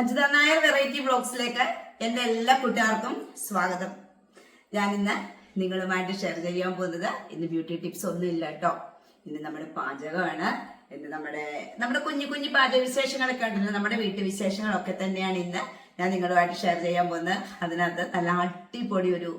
Ajitha Nair variety ബ്ലോഗ്സിലേക്ക് എന്റെ എല്ലാ കൂട്ടുകാർക്കും സ്വാഗതം. ഞാൻ ഇന്ന് നിങ്ങളുമായിട്ട് ഷെയർ ചെയ്യാൻ പോകുന്നത് ഇന്ന് ബ്യൂട്ടി ടിപ്സ് ഒന്നും ഇല്ല കേട്ടോ. ഇന്ന് നമ്മുടെ പാചകമാണ്. ഇന്ന് നമ്മുടെ നമ്മുടെ കുഞ്ഞു കുഞ്ഞു പാചക വിശേഷങ്ങളൊക്കെ ഉണ്ടല്ലോ നമ്മുടെ വീട്ടു വിശേഷങ്ങളൊക്കെ തന്നെയാണ് ഇന്ന് ഞാൻ നിങ്ങളുമായിട്ട് ഷെയർ ചെയ്യാൻ പോകുന്നത്. അതിനകത്ത് നല്ല അടിപൊളി ഒരു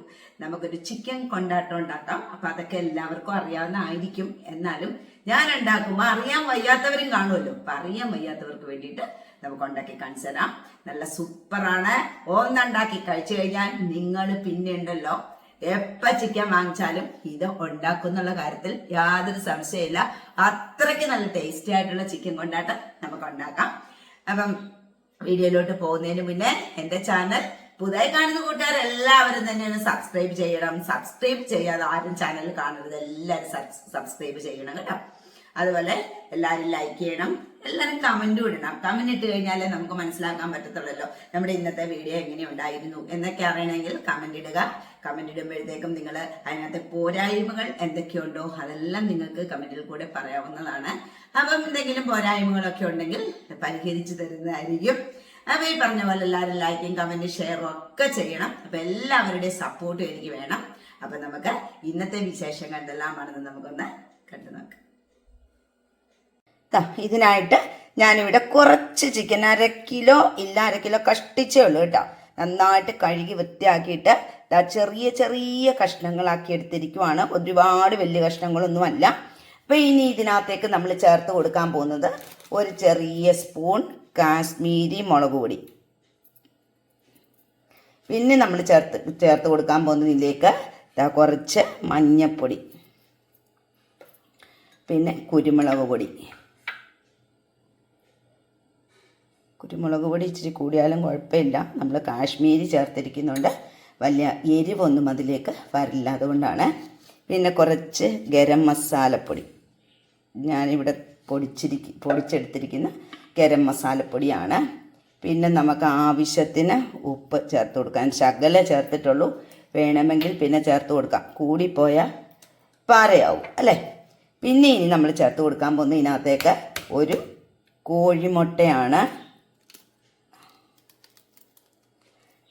നമുക്കൊരു ചിക്കൻ കൊണ്ടാട്ടം ഉണ്ടാക്കാം. അപ്പൊ അതൊക്കെ എല്ലാവർക്കും അറിയാവുന്ന ആയിരിക്കും എന്നാലും ഞാൻ ഉണ്ടാക്കുമ്പോൾ അറിയാൻ വയ്യാത്തവരും കാണുമല്ലോ. അപ്പൊ അറിയാൻ വയ്യാത്തവർക്ക് വേണ്ടിയിട്ട് നമുക്ക് ഉണ്ടാക്കി കാണിച്ചു തരാം. നല്ല സൂപ്പറാണ്. ഒന്നുണ്ടാക്കി കഴിച്ചു കഴിഞ്ഞാൽ നിങ്ങൾ പിന്നെ ഉണ്ടല്ലോ. എപ്പ ചിക്കൻ വാങ്ങിച്ചാലും ഇത് ഉണ്ടാക്കുന്നുള്ള കാര്യത്തിൽ യാതൊരു സംശയമില്ല. അത്രയ്ക്ക് നല്ല ടേസ്റ്റി ആയിട്ടുള്ള ചിക്കൻ കൊണ്ടാട്ടം നമുക്ക് ഉണ്ടാക്കാം. അപ്പം വീഡിയോയിലോട്ട് പോകുന്നതിന് മുന്നേ എന്റെ ചാനൽ പുതിയ കാണുന്ന കൂട്ടുകാർ എല്ലാവരും തന്നെയാണ് സബ്സ്ക്രൈബ് ചെയ്യണം. സബ്സ്ക്രൈബ് ചെയ്യാതെ ആരും ചാനൽ കാണരുത്. എല്ലാവരും സബ്സ്ക്രൈബ് ചെയ്യണം കേട്ടോ. അതുപോലെ എല്ലാവരും ലൈക്ക് ചെയ്യണം. എല്ലാവരും കമന്റും ഇടണം. കമന്റ് ഇട്ട് കഴിഞ്ഞാലേ നമുക്ക് മനസ്സിലാക്കാൻ പറ്റത്തുള്ളല്ലോ. നമ്മുടെ ഇന്നത്തെ വീഡിയോ എങ്ങനെ ഉണ്ടായിരുന്നു എന്നൊക്കെ അറിയണമെങ്കിൽ കമന്റ് ഇടുക. കമന്റ് ഇടുമ്പോഴത്തേക്കും നിങ്ങൾ അതിനകത്തെ പോരായ്മകൾ എന്തൊക്കെയുണ്ടോ അതെല്ലാം നിങ്ങൾക്ക് കമന്റിൽ കൂടെ പറയാവുന്നതാണ്. അപ്പം എന്തെങ്കിലും പോരായ്മകളൊക്കെ ഉണ്ടെങ്കിൽ പരിഹരിച്ചു തരുന്നതായിരിക്കും. അപ്പൊ ഈ പറഞ്ഞ പോലെ എല്ലാവരും ലൈക്കും കമന്റ് ഷെയറും ഒക്കെ ചെയ്യണം. അപ്പൊ എല്ലാവരുടെയും സപ്പോർട്ടും എനിക്ക് വേണം. അപ്പൊ നമുക്ക് ഇന്നത്തെ വിശേഷങ്ങൾ എന്തെല്ലാമാണെന്ന് നമുക്കൊന്ന് കണ്ടു നോക്കാം ഇതിനായിട്ട് ഞാനിവിടെ കുറച്ച് ചിക്കൻ അര കിലോ ഇല്ല അര കിലോ കഷ്ടിച്ചേ ഉള്ളൂ കേട്ടോ. നന്നായിട്ട് കഴുകി വൃത്തിയാക്കിയിട്ട് ചെറിയ ചെറിയ കഷ്ണങ്ങളാക്കി എടുത്തിരിക്കുവാണ്. ഒരുപാട് വലിയ കഷ്ണങ്ങളൊന്നുമല്ല. അപ്പോൾ ഇനി ഇതിനകത്തേക്ക് നമ്മൾ ചേർത്ത് കൊടുക്കാൻ പോകുന്നത് ഒരു ചെറിയ സ്പൂൺ കാശ്മീരി മുളക് പൊടി. പിന്നെ നമ്മൾ ചേർത്ത് ചേർത്ത് കൊടുക്കാൻ പോകുന്നതിലേക്ക് കുറച്ച് മഞ്ഞപ്പൊടി. പിന്നെ കുരുമുളക് പൊടി. കുരുമുളക് പൊടി ഇച്ചിരി കൂടിയാലും കുഴപ്പമില്ല. നമ്മൾ കാശ്മീരി ചേർത്തിരിക്കുന്നുണ്ട് വലിയ എരിവൊന്നും അതിലേക്ക് വരില്ല അതുകൊണ്ടാണ്. പിന്നെ കുറച്ച് ഗരം മസാലപ്പൊടി. ഞാനിവിടെ പൊടിച്ചിരിക്കും പൊടിച്ചെടുത്തിരിക്കുന്ന ഗരം മസാലപ്പൊടിയാണ്. പിന്നെ നമുക്ക് ആവശ്യത്തിന് ഉപ്പ് ചേർത്ത് കൊടുക്കാം. ശകല ചേർത്തിട്ടുള്ളൂ. വേണമെങ്കിൽ പിന്നെ ചേർത്ത് കൊടുക്കാം. കൂടിപ്പോയാൽ പാറയാവും അല്ലേ? പിന്നെ ഇനി നമ്മൾ ചേർത്ത് കൊടുക്കാൻ പോകുന്ന ഇതിനകത്തേക്ക് ഒരു കോഴിമുട്ടയാണ്.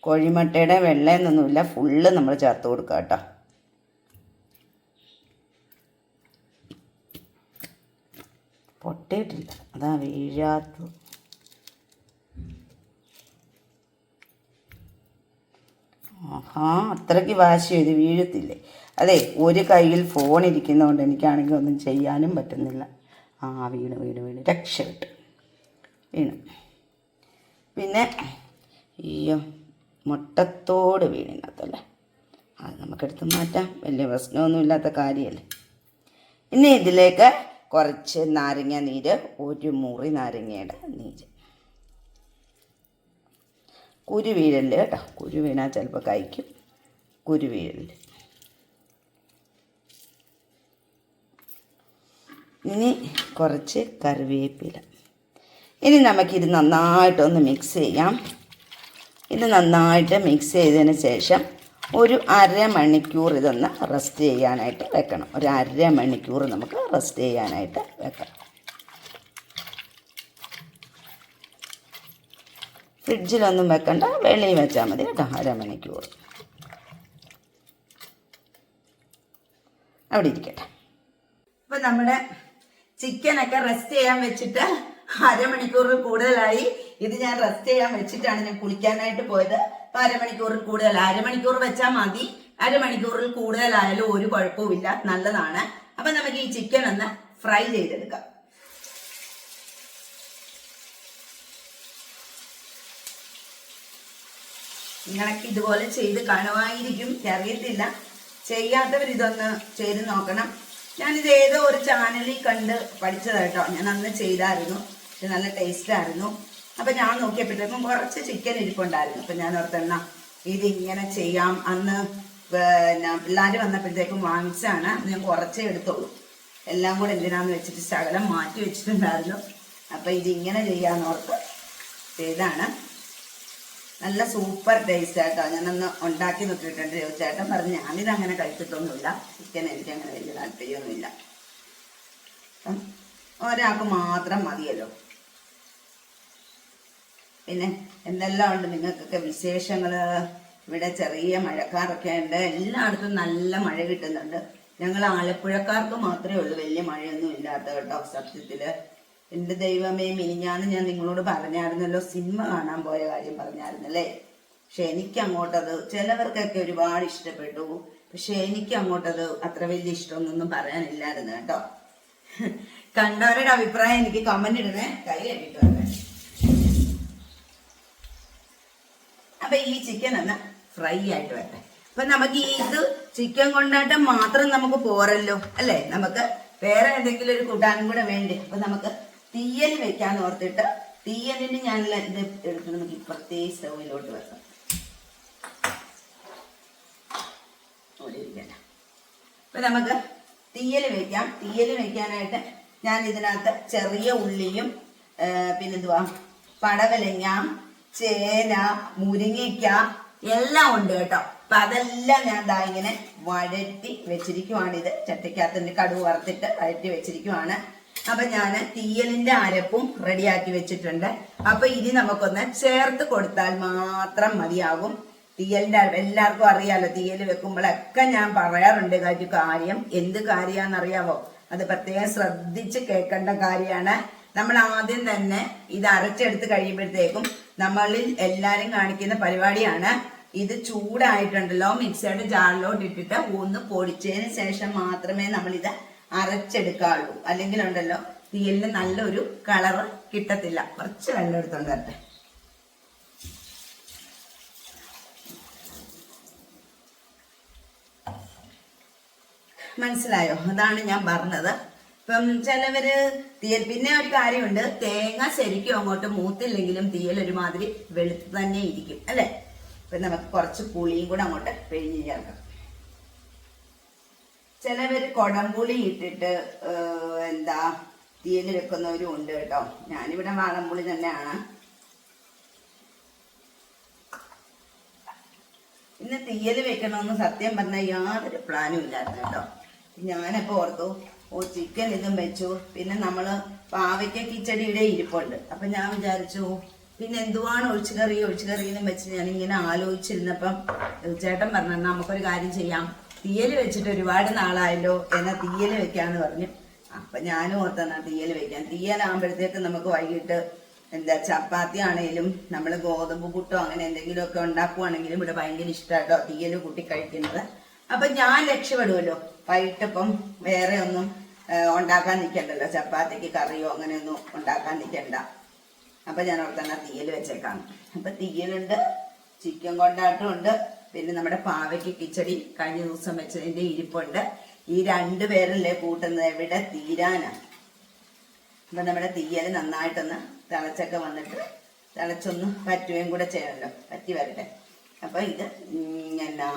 കോഴിമുട്ടയുടെ വെള്ളയെന്നൊന്നുമില്ല ഫുള്ള് നമ്മൾ ചേർത്ത് കൊടുക്കുക കേട്ടോ. പൊട്ടിയിട്ടില്ല. അതാ വീഴാത്ത ആഹാ അത്രയ്ക്ക് വാശി ഇത് വീഴത്തില്ലേ? അതെ ഒരു കയ്യിൽ ഫോൺ ഇരിക്കുന്നതുകൊണ്ട് എനിക്കാണെങ്കിൽ ഒന്നും ചെയ്യാനും പറ്റുന്നില്ല. ആ വീണ് വീണ് വീണ്. രക്ഷപ്പെട്ടു വീണു. പിന്നെ അയ്യോ. മുട്ടത്തോട് വീണിനകത്തല്ലേ? അത് നമുക്കെടുത്ത് മാറ്റാം. വലിയ പ്രശ്നമൊന്നുമില്ലാത്ത കാര്യമല്ലേ? ഇനി ഇതിലേക്ക് കുറച്ച് നാരങ്ങ നീര് ഒരു മുറി നാരങ്ങയുടെ നീര്. കുരു വീഴൽ കേട്ടോ. കുരു ചിലപ്പോൾ കഴിക്കും. കുരു വീഴൽ. ഇനി കുറച്ച് കറിവേപ്പില. ഇനി നമുക്കിത് നന്നായിട്ടൊന്ന് മിക്സ് ചെയ്യാം. ഇത് നന്നായിട്ട് മിക്സ് ചെയ്തതിന് ശേഷം ഒരു അര മണിക്കൂർ ഇതൊന്ന് റെസ്റ്റ് ചെയ്യാനായിട്ട് വെക്കണം. ഒരു അര മണിക്കൂർ നമുക്ക് റെസ്റ്റ് ചെയ്യാനായിട്ട് വെക്കണം. ഫ്രിഡ്ജിലൊന്നും വെക്കണ്ട. വെളിയിൽ വെച്ചാൽ മതി കേട്ടോ അരമണിക്കൂർ അവിടെ ഇരിക്കട്ടെ. അപ്പം നമ്മുടെ ചിക്കനൊക്കെ റെസ്റ്റ് ചെയ്യാൻ വെച്ചിട്ട് അരമണിക്കൂറിൽ കൂടുതലായി. ഇത് ഞാൻ റെസ്റ്റ് ചെയ്യാൻ വെച്ചിട്ടാണ് ഞാൻ കുളിക്കാനായിട്ട് പോയത്. അപ്പൊ അരമണിക്കൂറിൽ കൂടുതൽ അരമണിക്കൂർ വെച്ചാൽ മതി. അരമണിക്കൂറിൽ കൂടുതലായാലും ഒരു കുഴപ്പവുമില്ല. നല്ലതാണ്. അപ്പൊ നമുക്ക് ഈ ചിക്കൻ ഒന്ന് ഫ്രൈ ചെയ്തെടുക്കാം. നിങ്ങളൊക്കെ ഇതുപോലെ ചെയ്ത് കാണുമായിരിക്കും. അറിയത്തില്ല ചെയ്യാത്തവർ ഇതൊന്ന് ചെയ്ത് നോക്കണം. ഞാനിത് ഏതോ ഒരു ചാനലിൽ കണ്ട് പഠിച്ചതാട്ടോ ഞാൻ അന്ന് ചെയ്തായിരുന്നു. ഇത് നല്ല ടേസ്റ്റ് ആയിരുന്നു. അപ്പൊ ഞാൻ നോക്കിയപ്പോഴത്തേക്കും കുറച്ച് ചിക്കൻ ഇരിപ്പുണ്ടായിരുന്നു. അപ്പൊ ഞാൻ ഓർത്തെണ്ണ ഇങ്ങനെ ചെയ്യാം. അന്ന് പിന്നെ പിള്ളേർ വന്നപ്പോഴത്തേക്കും വാങ്ങിച്ചാണ് ഞാൻ കുറച്ചേ എടുത്തോളൂ എല്ലാം കൂടെ എന്തിനാന്ന് വെച്ചിട്ട് ശകലം മാറ്റി വെച്ചിട്ടുണ്ടായിരുന്നു. അപ്പൊ ഇത് ഇങ്ങനെ ചെയ്യാന്നോർത്ത് ചെയ്താണ്. നല്ല സൂപ്പർ ടേസ്റ്റ് ആട്ടോ. ഞാനൊന്ന് ഉണ്ടാക്കി നോക്കിയിട്ടുണ്ട്. ചേട്ടൻ പറഞ്ഞു ഞാനിത് അങ്ങനെ കഴിച്ചിട്ടൊന്നുമില്ല. ചിക്കൻ എനിക്ക് അങ്ങനെ വലിയ താല്പര്യമൊന്നുമില്ല. അപ്പം ഒരാൾക്ക് മാത്രം മതിയല്ലോ. പിന്നെ എന്തെല്ലാം ഉണ്ട് നിങ്ങൾക്കൊക്കെ വിശേഷങ്ങൾ? ഇവിടെ ചെറിയ മഴക്കാറൊക്കെ ഉണ്ട്. എല്ലായിടത്തും നല്ല മഴ കിട്ടുന്നുണ്ട്. ഞങ്ങൾ ആലപ്പുഴക്കാർക്ക് മാത്രമേ ഉള്ളൂ വലിയ മഴയൊന്നും ഇല്ലാത്ത കേട്ടോ സത്യത്തിൽ. എന്റെ ദൈവമേ മിനിഞ്ഞാന്ന് ഞാൻ നിങ്ങളോട് പറഞ്ഞായിരുന്നല്ലോ സിനിമ കാണാൻ പോയ കാര്യം പറഞ്ഞായിരുന്നല്ലേ? പക്ഷെ എനിക്ക് അങ്ങോട്ടത് ചിലവർക്കൊക്കെ ഒരുപാട് ഇഷ്ടപ്പെട്ടു. പക്ഷെ എനിക്ക് അങ്ങോട്ടത് അത്ര വലിയ ഇഷ്ടമൊന്നും പറയാനില്ലായിരുന്നു കേട്ടോ. കണ്ടവരുടെ അഭിപ്രായം എനിക്ക് കമന്റ് ഇടണേ. കൈ കണ്ടിട്ട് അപ്പൊ ഈ ചിക്കൻ ഒന്ന് ഫ്രൈ ആയിട്ട് വരട്ടെ. അപ്പൊ നമുക്ക് ഇത് ചിക്കൻ കൊണ്ടാട്ടം മാത്രം നമുക്ക് പോരല്ലോ അല്ലേ? നമുക്ക് വേറെ എന്തെങ്കിലും ഒരു കൂട്ടാനും കൂടെ വേണ്ടി? അപ്പൊ നമുക്ക് തീയൽ വെക്കാന്ന് ഓർത്തിട്ട് തീയലിന് ഞാൻ ഇത് എടുത്ത് നമുക്ക് ഇപ്പുറത്തേ സ്റ്റൗവിലോട്ട് വെക്കാം. ഇരിക്കട്ടെ അപ്പൊ നമുക്ക് തീയൽ വെക്കാം. തീയൽ വെക്കാനായിട്ട് ഞാൻ ഇതിനകത്ത് ചെറിയ ഉള്ളിയും പിന്നെന്തുവാ? പടവലങ്ങ ചേന മുരിങ്ങയ്ക്ക എല്ലാം ഉണ്ട് കേട്ടോ. അപ്പൊ അതെല്ലാം ഞാൻ ദാ ഇങ്ങനെ വഴറ്റി വെച്ചിരിക്കുവാണ്. ഇത് ചട്ടിക്കകത്തിന്റെ കടുവ് വറുത്തിട്ട് വഴറ്റി വെച്ചിരിക്കുവാണ്. അപ്പൊ ഞാൻ തീയലിന്റെ അരപ്പും റെഡിയാക്കി വെച്ചിട്ടുണ്ട്. അപ്പൊ ഇനി നമുക്കൊന്ന് ചേർത്ത് കൊടുത്താൽ മാത്രം മതിയാകും. തീയലിന്റെ എല്ലാവർക്കും അറിയാലോ തീയൽ വെക്കുമ്പോഴൊക്കെ ഞാൻ പറയാറുണ്ട് ഒരു കാര്യം. എന്ത് കാര്യാന്നറിയാവോ അത് പ്രത്യേകം ശ്രദ്ധിച്ച് കേൾക്കേണ്ട കാര്യമാണ്. നമ്മൾ ആദ്യം തന്നെ ഇത് അരച്ചെടുത്ത് കഴിയുമ്പോഴത്തേക്കും നമ്മളിൽ എല്ലാരും കാണിക്കുന്ന പരിപാടിയാണ്. ഇത് ചൂടായിട്ടുണ്ടല്ലോ. മിക്സിയുടെ ജാറിലോട്ട് ഇട്ടിട്ട് ഒന്ന് പൊടിച്ചതിന് ശേഷം മാത്രമേ നമ്മൾ ഇത് അരച്ചെടുക്കാവുള്ളൂ. അല്ലെങ്കിൽ ഉണ്ടല്ലോ തീയലിന് നല്ലൊരു കളറ് കിട്ടത്തില്ല. കുറച്ച് വെള്ളം എടുത്തോണ്ട് വരട്ടെ. മനസ്സിലായോ? അതാണ് ഞാൻ പറഞ്ഞത്. ഇപ്പം ചിലവര് തീയൽ പിന്നെ ഒരു കാര്യമുണ്ട്. തേങ്ങ ശരിക്കും അങ്ങോട്ട് മൂത്തില്ലെങ്കിലും തീയൽ ഒരുമാതിരി വെളുത്ത് തന്നെ ഇരിക്കും അല്ലെ? ഇപ്പൊ നമുക്ക് കുറച്ച് പുളിയും കൂടെ അങ്ങോട്ട് പിഴിഞ്ഞ് ചേർക്കാം. ചിലവര് കൊടംപുളി ഇട്ടിട്ട് എന്താ തീയൽ വെക്കുന്നവരും ഉണ്ട് കേട്ടോ. ഞാനിവിടെ വാളംപുളി തന്നെയാണ്. ഇന്ന് തീയൽ വെക്കണമെന്ന് സത്യം പറഞ്ഞാൽ യാതൊരു പ്ലാനും ഇല്ലായിരുന്നു കേട്ടോ. ഞാനിപ്പോ ഓർത്തു ഓ ചിക്കൻ ഇതും വെച്ചു. പിന്നെ നമ്മൾ പാവയ്ക്ക കിച്ചടിയുടെ ഇരിപ്പുണ്ട്. അപ്പൊ ഞാൻ വിചാരിച്ചു പിന്നെ എന്തുവാണ് ഒഴിച്ചുകറി? ഒഴിച്ചുകറിയെന്നും വെച്ച് ഞാൻ ഇങ്ങനെ ആലോചിച്ചിരുന്നപ്പം ചേട്ടൻ പറഞ്ഞു നമുക്കൊരു കാര്യം ചെയ്യാം. തീയൽ വെച്ചിട്ട് ഒരുപാട് നാളായല്ലോ എന്നാ തീയൽ വെക്കാന്ന് പറഞ്ഞു. അപ്പൊ ഞാനും ഓർത്തെന്നാ തീയൽ വെക്കാം. തീയലാകുമ്പോഴത്തേക്ക് നമുക്ക് വൈകിട്ട് എന്താ ചപ്പാത്തി ആണെങ്കിലും നമ്മൾ ഗോതമ്പ് പുട്ടോ അങ്ങനെ എന്തെങ്കിലുമൊക്കെ ഉണ്ടാക്കുവാണെങ്കിലും ഇവിടെ ഭയങ്കര ഇഷ്ടമായിട്ടോ തീയൽ കൂട്ടി കഴിക്കുന്നത്. അപ്പൊ ഞാൻ രക്ഷപ്പെടുമല്ലോ വൈകിട്ടിപ്പം വേറെ ഒന്നും ഉണ്ടാക്കാൻ നിൽക്കണ്ടല്ലോ ചപ്പാത്തിക്ക് കറിയോ അങ്ങനെയൊന്നും ഉണ്ടാക്കാൻ നിൽക്കണ്ട അപ്പൊ ഞാൻ അവിടെ തന്നെ തീയൽ വെച്ചേക്കാം അപ്പൊ തീയലുണ്ട് ചിക്കൻ കൊണ്ടാട്ടമുണ്ട് പിന്നെ നമ്മുടെ പാവയ്ക്ക് കിച്ചടി കഴിഞ്ഞ ദിവസം വെച്ചതിന്റെ ഇരിപ്പുണ്ട്. ഈ രണ്ടു പേരല്ലേ കൂട്ടുന്നത്? എവിടെ? തീരാനാണ് അപ്പൊ നമ്മുടെ തീയൽ നന്നായിട്ടൊന്ന് തിളച്ചൊക്കെ വന്നിട്ട് തിളച്ചൊന്ന് പറ്റുകയും കൂടെ ചെയ്യണമല്ലോ പറ്റി വരട്ടെ. അപ്പൊ ഇത് എന്നാ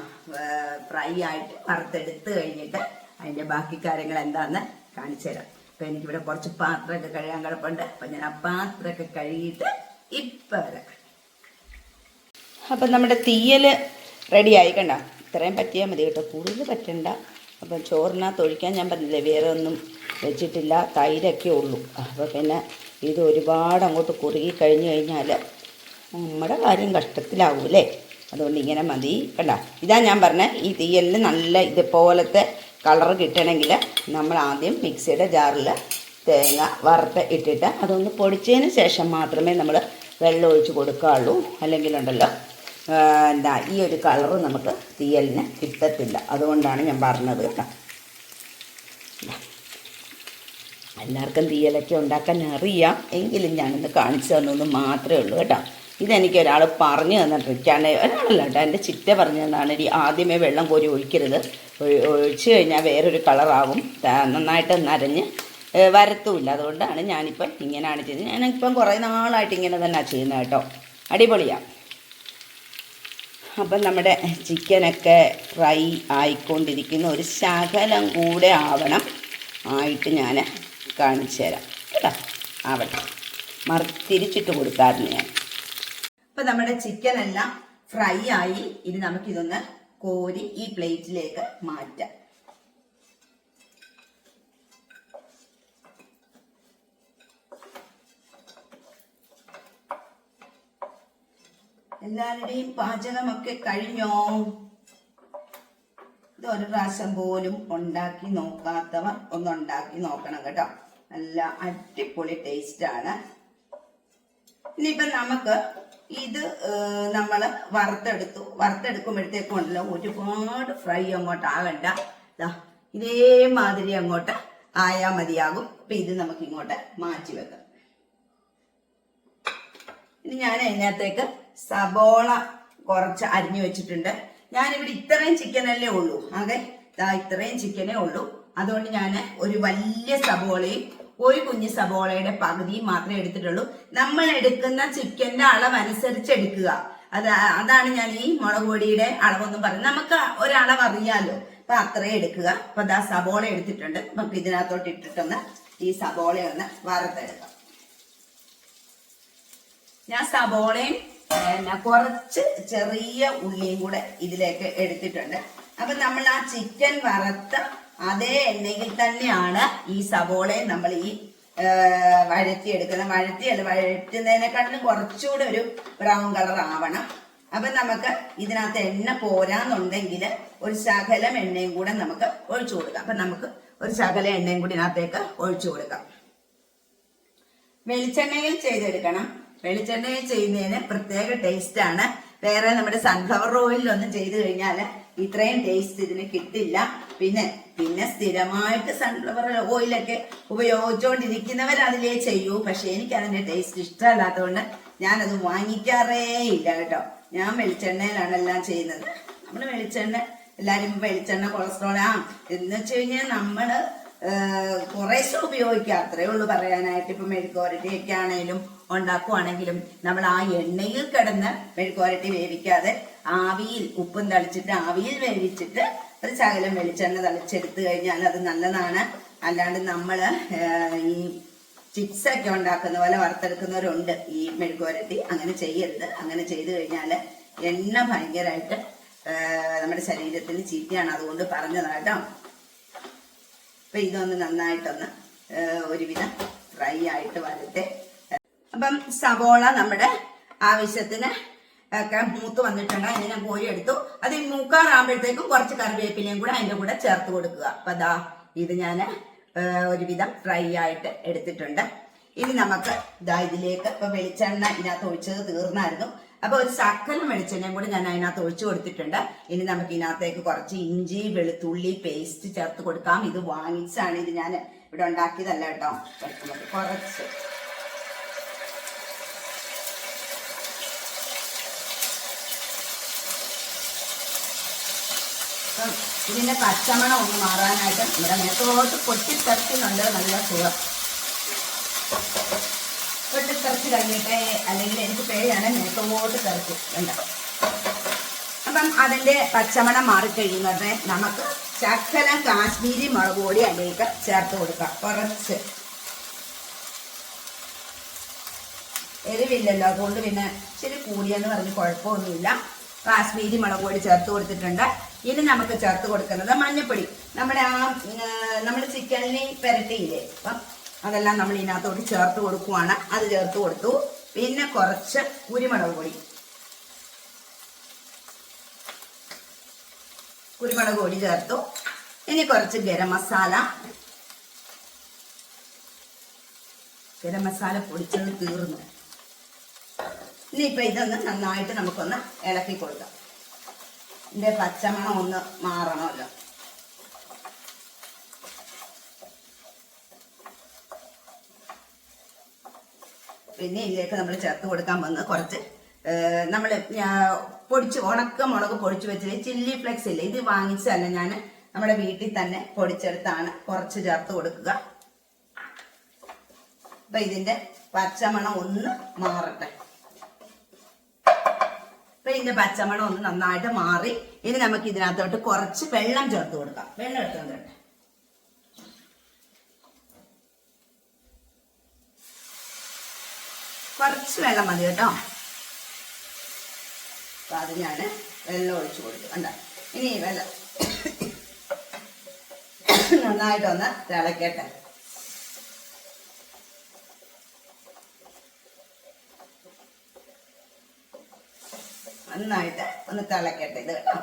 ഫ്രൈ ആയിട്ട് വറുത്തെടുത്ത് കഴിഞ്ഞിട്ട് അതിന്റെ ബാക്കി കാര്യങ്ങൾ എന്താന്ന് കാണിച്ചു തരാം. അപ്പൊ എനിക്കിവിടെ കുറച്ച് പാത്രമൊക്കെ കഴുകാൻ കിടപ്പുണ്ട്. അപ്പൊ ഞാൻ ആ പാത്രമൊക്കെ കഴുകിയിട്ട് ഇപ്പൊ വരാം. അപ്പം നമ്മുടെ തീയൽ റെഡിയായി കണ്ട? ഇത്രയും പറ്റിയാൽ മതി കേട്ടോ. കൂടുതൽ പറ്റണ്ട. അപ്പം ചോറിനകത്ത് ഒഴിക്കാൻ ഞാൻ പറഞ്ഞില്ലേ വേറെ ഒന്നും വെച്ചിട്ടില്ല. തൈരൊക്കെ ഉള്ളൂ. അപ്പോൾ പിന്നെ ഇത് ഒരുപാട് അങ്ങോട്ട് കുറുകി കഴിഞ്ഞു കഴിഞ്ഞാൽ നമ്മുടെ കാര്യം കഷ്ടത്തിലാവൂലേ അതുകൊണ്ട് ഇങ്ങനെ മതി. കണ്ട? ഇതാ ഞാൻ പറഞ്ഞ ഈ തീയലിൽ നല്ല ഇതുപോലത്തെ കളർ കിട്ടണമെങ്കിൽ നമ്മൾ ആദ്യം മിക്സിയുടെ ജാറിൽ തേങ്ങ വറുത്ത് ഇട്ടിട്ട് അതൊന്ന് പൊടിച്ചതിന് ശേഷം മാത്രമേ നമ്മൾ വെള്ളം ഒഴിച്ച് കൊടുക്കാവുള്ളൂ. ആ, എന്താ ഈ ഒരു കളറ് നമുക്ക് തീയലിന് കിട്ടത്തില്ല. അതുകൊണ്ടാണ് ഞാൻ പറഞ്ഞത് കേട്ടോ. എല്ലാവർക്കും തീയലൊക്കെ ഉണ്ടാക്കാൻ അറിയാം. എങ്കിലും ഞാനൊന്ന് കാണിച്ചു തന്നൊന്ന് മാത്രമേ ഉള്ളൂ കേട്ടോ. ഇതെനിക്ക് ഒരാൾ പറഞ്ഞു തന്ന ട്രിക്കാണ് ഒരാളല്ല കേട്ടോ. എന്റെ ചിറ്റ പറഞ്ഞു തന്നാണ് ഈ ആദ്യമേ വെള്ളം കോരി ഒഴിക്കരുത്. ഒഴിച്ചു കഴിഞ്ഞാൽ വേറൊരു കളറാകും ത- നന്നായിട്ട് നരഞ്ഞ് വരത്തുമില്ല. അതുകൊണ്ടാണ് ഞാനിപ്പം ഇങ്ങനെയാണ് ചെയ്തത്. ഞാനിപ്പം കുറേ നാളായിട്ട് ഇങ്ങനെ തന്നെ ചെയ്യുന്നത് കേട്ടോ. അടിപൊളിയാണ് അപ്പം നമ്മുടെ ചിക്കനൊക്കെ ഫ്രൈ ആയിക്കൊണ്ടിരിക്കുന്ന. ഒരു ശകലം കൂടെ ആവണം ആയിട്ട് ഞാൻ കാണിച്ചു തരാം. കേട്ടോ? ആവട്ടെ. മറ തിരിച്ചിട്ട് കൊടുക്കാറുണ്ട് ഞാൻ. അപ്പം നമ്മുടെ ചിക്കൻ എല്ലാം ഫ്രൈ ആയി. ഇനി നമുക്ക് ഇതൊന്ന് കോരി ഈ പ്ലേറ്റിലേക്ക് മാറ്റാം. എല്ലാവരുടെയും പാചകമൊക്കെ കഴിഞ്ഞോ? ഇത് ഒരു പ്രാവശ്യം പോലും ഉണ്ടാക്കി നോക്കാത്തവർ ഒന്ന് ഉണ്ടാക്കി നോക്കണം കേട്ടോ. നല്ല അടിപൊളി ടേസ്റ്റ് ആണ്. ഇനിയിപ്പം നമുക്ക് ഇത് നമ്മൾ വറുത്തെടുത്തു. വറുത്തെടുക്കുമ്പോഴത്തേക്കും ഉണ്ടല്ലോ ഒരുപാട് ഫ്രൈ അങ്ങോട്ട് ആകണ്ട. ഇതേമാതിരി അങ്ങോട്ട് ആയാൽ മതിയാകും. അപ്പം ഇത് നമുക്ക് ഇങ്ങോട്ട് മാറ്റി വെക്കാം. ഇനി ഞാൻ അതിനകത്തേക്ക് സബോള കുറച്ച് അരിഞ്ഞു വെച്ചിട്ടുണ്ട്. ഞാനിവിടെ ഇത്രയും ചിക്കനല്ലേ ഉള്ളൂ. അതെ ഇത്രയും ചിക്കനേ ഉള്ളൂ. അതുകൊണ്ട് ഞാൻ ഒരു വലിയ സബോളയും ഒരു കുഞ്ഞു സബോളയുടെ പകുതിയും മാത്രമേ എടുത്തിട്ടുള്ളൂ. നമ്മൾ എടുക്കുന്ന ചിക്കന്റെ അളവ് അനുസരിച്ച് എടുക്കുക. അത് അതാണ് ഞാൻ ഈ മുളക് പൊടിയുടെ അളവൊന്നും പറയുന്നത്. നമുക്ക് ഒരളവ് അറിയാലോ. അപ്പൊ അത്രയും എടുക്കുക. അപ്പൊ ദാ സബോള എടുത്തിട്ടുണ്ട്. നമുക്ക് ഇതിനകത്തോട്ട് ഇട്ടിട്ടൊന്ന് ഈ സബോള ഒന്ന് വറുത്തെടുക്കാം. ഞാൻ സബോളയും പിന്നെ കുറച്ച് ചെറിയ ഉള്ളിയും കൂടെ ഇതിലേക്ക് എടുത്തിട്ടുണ്ട്. അപ്പൊ നമ്മൾ ആ ചിക്കൻ വറുത്ത അതേ എണ്ണയിൽ തന്നെയാണ് ഈ സവോളയെ നമ്മൾ ഈ വഴറ്റി വഴറ്റിയല്ല വഴറ്റുന്നതിനെക്കാട്ടിലും കുറച്ചുകൂടെ ഒരു ബ്രൗൺ കളർ ആവണം. അപ്പൊ നമുക്ക് ഇതിനകത്ത് എണ്ണ പോരാന്നുണ്ടെങ്കിൽ ഒരു ശകലം എണ്ണയും കൂടെ നമുക്ക് ഒഴിച്ചു കൊടുക്കാം. അപ്പൊ നമുക്ക് ഒരു ശകലം എണ്ണയും കൂടി ഇതിനകത്തേക്ക് ഒഴിച്ചു കൊടുക്കാം. വെളിച്ചെണ്ണയിൽ ചെയ്തെടുക്കണം. വെളിച്ചെണ്ണയിൽ ചെയ്യുന്നതിന് പ്രത്യേക ടേസ്റ്റ് ആണ്. വേറെ നമ്മുടെ സൺഫ്ലവർ ഓയിലൊന്നും ചെയ്തു കഴിഞ്ഞാൽ ഇത്രയും ടേസ്റ്റ് ഇതിന് കിട്ടില്ല. പിന്നെ പിന്നെ സ്ഥിരമായിട്ട് സൺഫ്ലവർ ഓയിലൊക്കെ ഉപയോഗിച്ചുകൊണ്ടിരിക്കുന്നവർ അതിലേ ചെയ്യൂ. പക്ഷെ എനിക്ക് അതിന്റെ ടേസ്റ്റ് ഇഷ്ടമല്ലാത്തതുകൊണ്ട് ഞാനത് വാങ്ങിക്കാറേ ഇല്ല കേട്ടോ. ഞാൻ വെളിച്ചെണ്ണയിലാണ് എല്ലാം ചെയ്യുന്നത്. നമ്മൾ വെളിച്ചെണ്ണ എല്ലാരും വെളിച്ചെണ്ണ കൊളസ്ട്രോൾ ആ എന്ന് വെച്ച് കഴിഞ്ഞാൽ നമ്മൾ കുറേശ്ശെ ഉപയോഗിക്കുക. അത്രേ ഉള്ളൂ പറയാനായിട്ട് ഇപ്പൊ മെഴുക്കോരട്ടി ഒക്കെ ആണെങ്കിലും ഉണ്ടാക്കുവാണെങ്കിലും നമ്മൾ ആ എണ്ണയിൽ കിടന്ന് മെഴുക്കുവരട്ടി വേവിക്കാതെ ആവിയിൽ ഉപ്പും തളിച്ചിട്ട് ആവിയിൽ വേവിച്ചിട്ട് ഒരു ശകലം വെളിച്ചെണ്ണ തളിച്ചെടുത്ത് കഴിഞ്ഞാൽ അത് നല്ലതാണ്. അല്ലാണ്ട് നമ്മൾ ഈ ചിപ്സ് ഒക്കെ ഉണ്ടാക്കുന്ന പോലെ വറുത്തെടുക്കുന്നവരുണ്ട്. ഈ മെഴുക്കുവരട്ടി അങ്ങനെ ചെയ്യരുത്. അങ്ങനെ ചെയ്തു കഴിഞ്ഞാൽ എണ്ണ ഭയങ്കരമായിട്ട് നമ്മുടെ ശരീരത്തിന് ചീത്തയാണ്. അതുകൊണ്ട് പറഞ്ഞതാട്ടോ അപ്പൊ ഇതൊന്ന് നന്നായിട്ടൊന്ന് ഒരുവിധം ഫ്രൈ ആയിട്ട് വരട്ടെ. അപ്പം സവോള നമ്മുടെ ആവശ്യത്തിന് ഒക്കെ മൂത്ത് വന്നിട്ടുണ്ട്. അതിനെ ഞാൻ കോരി എടുത്തു. അത് മൂക്കാറാകുമ്പോഴത്തേക്കും കുറച്ച് കറിവേപ്പിലയും കൂടെ അതിന്റെ കൂടെ ചേർത്ത് കൊടുക്കുക. അപ്പൊ അതാ ഇത് ഞാൻ ഒരുവിധം ഫ്രൈ ആയിട്ട് എടുത്തിട്ടുണ്ട്. ഇനി നമുക്ക് ഇതാ ഇതിലേക്ക് ഇപ്പൊ വെളിച്ചെണ്ണ ഇതിനകത്ത് ഒഴിച്ചത് തീർന്നായിരുന്നു. അപ്പൊ ഒരു സക്കലം വെളിച്ചെണ്ണയും കൂടി ഞാൻ അതിനകത്ത് ഒഴിച്ചു കൊടുത്തിട്ടുണ്ട്. ഇനി നമുക്ക് ഇതിനകത്തേക്ക് കുറച്ച് ഇഞ്ചി വെളുത്തുള്ളി പേസ്റ്റ് ചേർത്ത് കൊടുക്കാം. ഇത് വാങ്ങിച്ചാണ് ഇത് ഞാൻ ഇവിടെ ഉണ്ടാക്കിയതല്ല കേട്ടോ. കുറച്ച് അപ്പം ഇതിന്റെ പച്ചമണം ഒന്ന് മാറാനായിട്ട് ഇവിടെ മേത്തോട്ട് പൊട്ടിത്തെറിക്കുന്നുണ്ട്. നല്ല സുഖം. പൊട്ടിത്തെറിച്ച് കഴിഞ്ഞിട്ട് അല്ലെങ്കിൽ എനിക്ക് പേടിയാണ് മേത്തോട്ട് തെറിക്കും വേണ്ട അപ്പം അതിന്റെ പച്ചമണം മാറിക്കഴിയുന്നത് നമുക്ക് ചക്കല കാശ്മീരി മുളക് പൊടി അതിലേക്ക് ചേർത്ത് കൊടുക്കാം. കുറച്ച്. എരിവില്ലല്ലോ. അതുകൊണ്ട് പിന്നെ ഇച്ചിരി കൂടിയെന്ന് പറഞ്ഞ് കുഴപ്പമൊന്നുമില്ല. കാശ്മീരി മുളക് പൊടി ചേർത്ത് കൊടുത്തിട്ടുണ്ട്. ഇനി നമുക്ക് ചേർത്ത് കൊടുക്കുന്നത് മഞ്ഞപ്പൊടി. നമ്മുടെ ആ നമ്മൾ ചിക്കനിൽ പെരട്ടിയില്ലേ അപ്പം അതെല്ലാം നമ്മൾ ഇതിനകത്തോട്ട് ചേർത്ത് കൊടുക്കുവാണ്. അത് ചേർത്ത് കൊടുത്തു. പിന്നെ കുറച്ച് കുരുമുളക് പൊടി. കുരുമുളക് പൊടി ചേർത്തു. ഇനി കുറച്ച് ഗരം മസാല. ഗരം മസാല പൊടിച്ചത് തീർന്നു. ഇനിയിപ്പോൾ ഇതൊന്ന് നന്നായിട്ട് നമുക്കൊന്ന് ഇളക്കി കൊടുക്കാം. ഇതിന്റെ പച്ചമണം ഒന്ന് മാറണമല്ലോ. പിന്നെ ഇതിലേക്ക് നമ്മൾ ചേർത്ത് കൊടുക്കാൻ വന്ന് കുറച്ച് നമ്മൾ പൊടിച്ച് ഉണക്ക മുളക് പൊടിച്ച് വെച്ചിട്ട് ചില്ലി ഫ്ലെക്സ് ഇല്ല ഇത് വാങ്ങിച്ചതല്ല ഞാൻ നമ്മുടെ വീട്ടിൽ തന്നെ പൊടിച്ചെടുത്താണ് കുറച്ച് ചേർത്ത് കൊടുക്കുക. അപ്പൊ ഇതിന്റെ പച്ചമണം ഒന്ന് മാറട്ടെ. അപ്പൊ ഇതിന്റെ പച്ചമണം ഒന്ന് നന്നായിട്ട് മാറി. ഇനി നമുക്ക് ഇതിനകത്തോട്ട് കുറച്ച് വെള്ളം ചേർത്ത് കൊടുക്കാം. വെള്ളം എടുത്തോണ്ട് കുറച്ച് വെള്ളം മതി കേട്ടോ. അപ്പൊ അത് ഞാൻ വെള്ളം ഒഴിച്ചു കൊടുത്തു. കണ്ട? ഇനി വെള്ളം നന്നായിട്ടൊന്ന് തിളക്കട്ടെ. നന്നായിട്ട് ഒന്ന് തിളക്കട്ടെ ഇത് കേട്ടോ.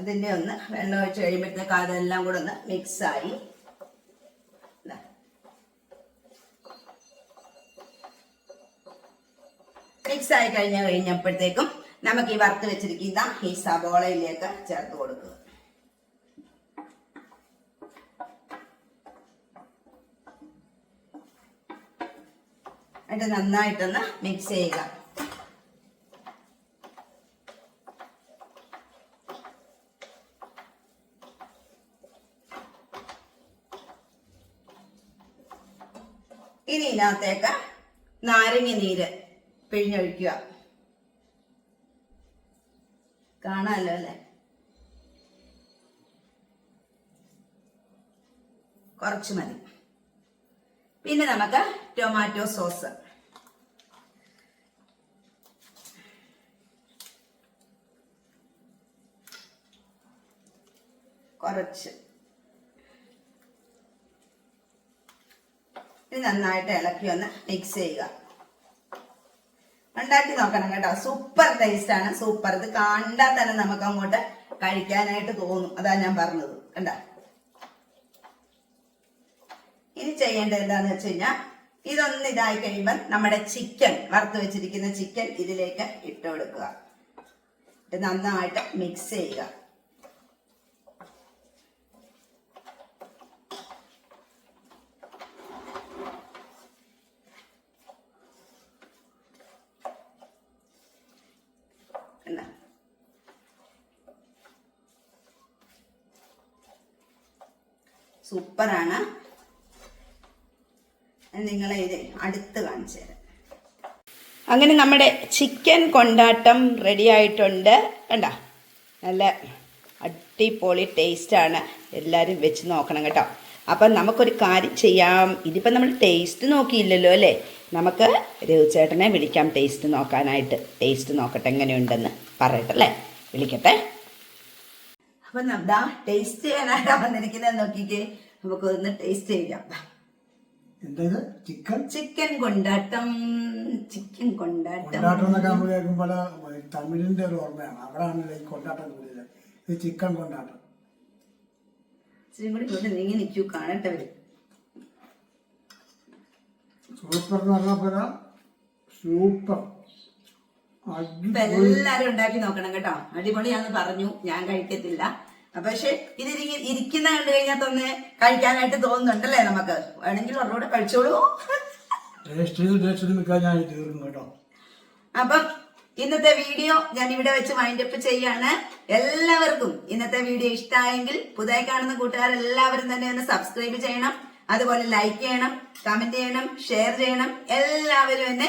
അതിന്റെ ഒന്ന് വെള്ളം ഒഴിച്ച് കഴിയുമ്പോഴത്തേക്ക് അതെല്ലാം കൂടെ ഒന്ന് മിക്സ് ആയി. കഴിഞ്ഞ് മിക്സ് ആയി കഴിഞ്ഞ കഴിഞ്ഞപ്പോഴത്തേക്കും നമുക്ക് ഈ വറുത്ത് വെച്ചിരിക്കുന്ന ഈ സബോളയിലേക്ക് ചേർത്ത് കൊടുക്കുക. എന്നിട്ട് നന്നായിട്ടൊന്ന് മിക്സ് ചെയ്യുക. ഇനി ഇതിനകത്തേക്ക് നാരങ്ങ നീര് പിഴിഞ്ഞൊഴിക്കുക. കാണാമല്ലോ അല്ലേ? കുറച്ച് മതി. പിന്നെ നമുക്ക് ടൊമാറ്റോ സോസ് കുറച്ച്. നന്നായിട്ട് ഇളക്കി ഒന്ന് മിക്സ് ചെയ്യുക. ഉണ്ടാക്കി നോക്കണം കേട്ടോ. സൂപ്പർ ടേസ്റ്റ് ആണ് സൂപ്പർ ഇത് കണ്ടാൽ തന്നെ നമുക്ക് അങ്ങോട്ട് കഴിക്കാനായിട്ട് തോന്നും. അതാ ഞാൻ പറഞ്ഞത് കണ്ട? ഇനി ചെയ്യേണ്ടത് എന്താന്ന് വെച്ച് കഴിഞ്ഞാൽ ഇതൊന്ന് ഇതായി കഴിയുമ്പോൾ നമ്മുടെ ചിക്കൻ വറുത്ത് വെച്ചിരിക്കുന്ന ചിക്കൻ ഇതിലേക്ക് ഇട്ട് കൊടുക്കുക. ഇത് നന്നായിട്ട് മിക്സ് ചെയ്യുക കണ്ടോ? സൂപ്പറാണ്. നിങ്ങളെ ഇത് അടുത്ത് കാണിച്ചു തരാം. അങ്ങനെ നമ്മുടെ ചിക്കൻ കൊണ്ടാട്ടം റെഡി ആയിട്ടുണ്ട്. കണ്ട? നല്ല അടിപൊളി ടേസ്റ്റാണ് എല്ലാവരും വെച്ച് നോക്കണം കേട്ടോ. അപ്പം നമുക്കൊരു കാര്യം ചെയ്യാം. ഇതിപ്പം നമ്മൾ ടേസ്റ്റ് നോക്കിയില്ലല്ലോ അല്ലേ? നമുക്ക് രഘുചേട്ടനെ വിളിക്കാം ടേസ്റ്റ് നോക്കാനായിട്ട്. ടേസ്റ്റ് നോക്കട്ടെ എങ്ങനെയുണ്ടെന്ന്. പറയട്ടെ അല്ലേ? വിളിക്കട്ടെ. അപ്പം എന്താ ടേസ്റ്റ് ചെയ്യാനായിട്ടാണ് വന്നിരിക്കുന്നത്. നോക്കിക്കേ നമുക്ക് ഒന്ന് ടേസ്റ്റ് ചെയ്യാം എന്തത്? ചിക്കൻ? ചിക്കൻ കൊണ്ടാട്ടം. ചിക്കൻ കൊണ്ടാട്ടം. കൊണ്ടാട്ടം എന്നൊക്കെ നമ്മൾ കേൾക്കുമ്പോൾ തമിഴിന്റെ ഒരു ഓർമ്മയാണ്. അവിടെയാണല്ലോ ഈ കൊണ്ടാട്ടം കൂടുതൽ ഇത് ചിക്കൻ കൊണ്ടാട്ടം. ഇച്ചിരി കൂടി ഇവിടെ നീങ്ങി നിൽക്കൂ കാണട്ടെ. അവർ സൂപ്പർ എന്ന് പറഞ്ഞാൽ സൂപ്പർ. എല്ലാരും ഉണ്ടാക്കി നോക്കണം കേട്ടോ. അടിപൊളിയാന്ന് പറഞ്ഞു. ഞാൻ കഴിക്കത്തില്ല. അപ്പൊ പക്ഷെ ഇത് ഇരിക്കുന്ന കണ്ടു കഴിഞ്ഞാൽ തന്നെ കഴിക്കാനായിട്ട് തോന്നുന്നുണ്ടല്ലേ നമുക്ക്? വേണമെങ്കിൽ ഒരോടെ കഴിച്ചോളൂ. അപ്പം ഇന്നത്തെ വീഡിയോ ഞാൻ ഇവിടെ വെച്ച് വൈൻഡപ്പ് ചെയ്യാണ്. എല്ലാവർക്കും ഇന്നത്തെ വീഡിയോ ഇഷ്ടമായെങ്കിൽ പുതുതായി കാണുന്ന കൂട്ടുകാരെല്ലാവരും തന്നെ ഒന്ന് സബ്സ്ക്രൈബ് ചെയ്യണം. അതുപോലെ ലൈക്ക് ചെയ്യണം കമന്റ് ചെയ്യണം ഷെയർ ചെയ്യണം. എല്ലാവരും എന്നെ